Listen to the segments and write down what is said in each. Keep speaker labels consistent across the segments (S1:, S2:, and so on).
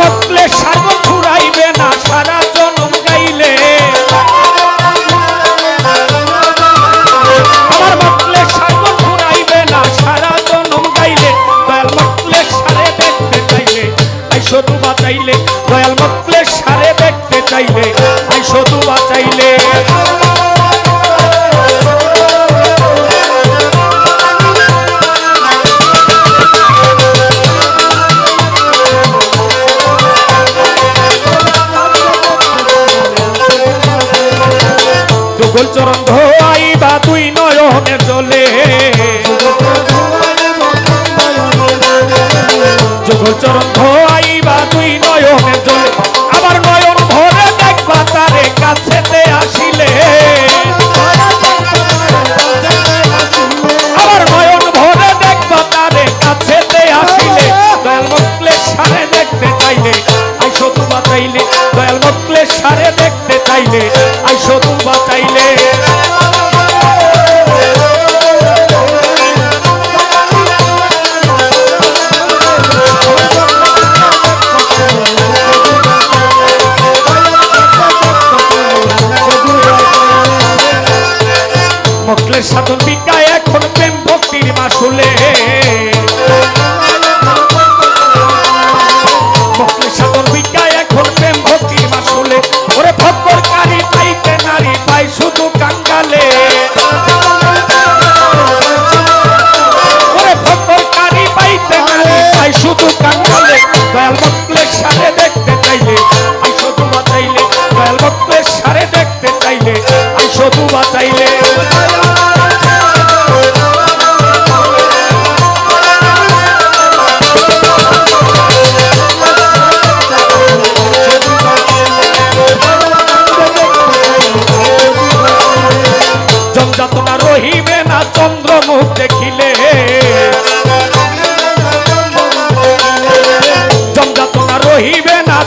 S1: মতলে সাগর ফুরাইবে না, সারা জনম গাইলে। আমার মতলে সাগর ফুরাইবে না, সারা জনম গাইলে। দয়াল মতলে সারে দেখতে চাইলে আই শুধু বাঁচাইলে দয়াল মতলে সারে দেখতে চাইলে আই শুধু বাঁচাইলে যুগল চরণ ধোয়াইবা তুই নয়নে চলে আবার নয়ন ভরে দেখবা তারে কাছেতে আসিলে। আবার নয়ন ভরে দেখবা তারে কাছেতে আসিলে দয়াল মকলে সারে দেখতে চাইলে। আই শুধু বাঁচাইলে দয়াল মকলে সারে দেখতে চাইলে। মকলের সাধন বিদ্যা এখন প্রেম ভক্তির মাসুলে সাধন বিদ্যা এখন প্রেম ভক্তির মাসুলে ওরে ভক্তর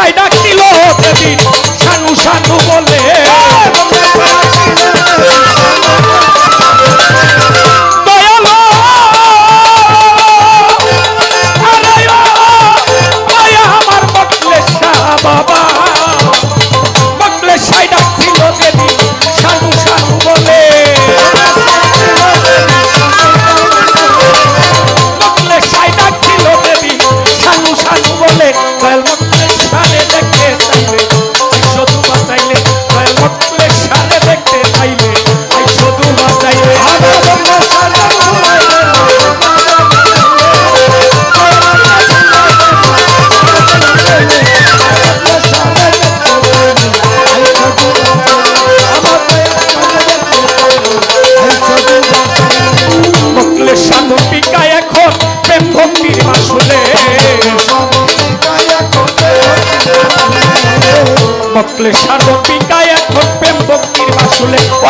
S1: মটলে সাই ডাক দিল দেবী সানু সানু বলে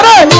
S1: মাসুলে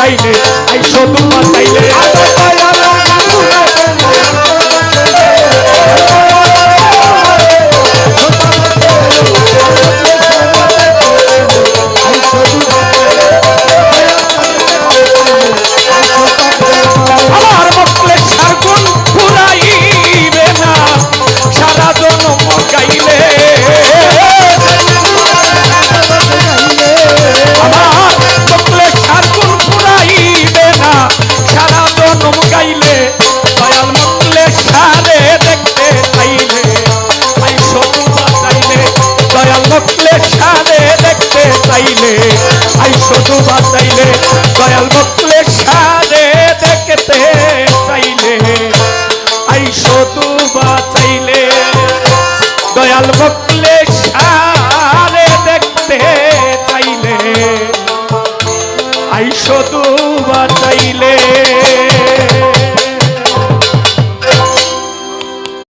S1: চাইলে আই শুধু বাঁচাইলে মোকলের সারে দেখতে চাইলে, আইসো তোমার চাইলে, দয়াল মোকলের সারে দেখতে চাইলে, আইসো তোমার চাইলে, দয়াল মোকলের সারে দেখতে চাইলে, আইসো তোমার চাইলে।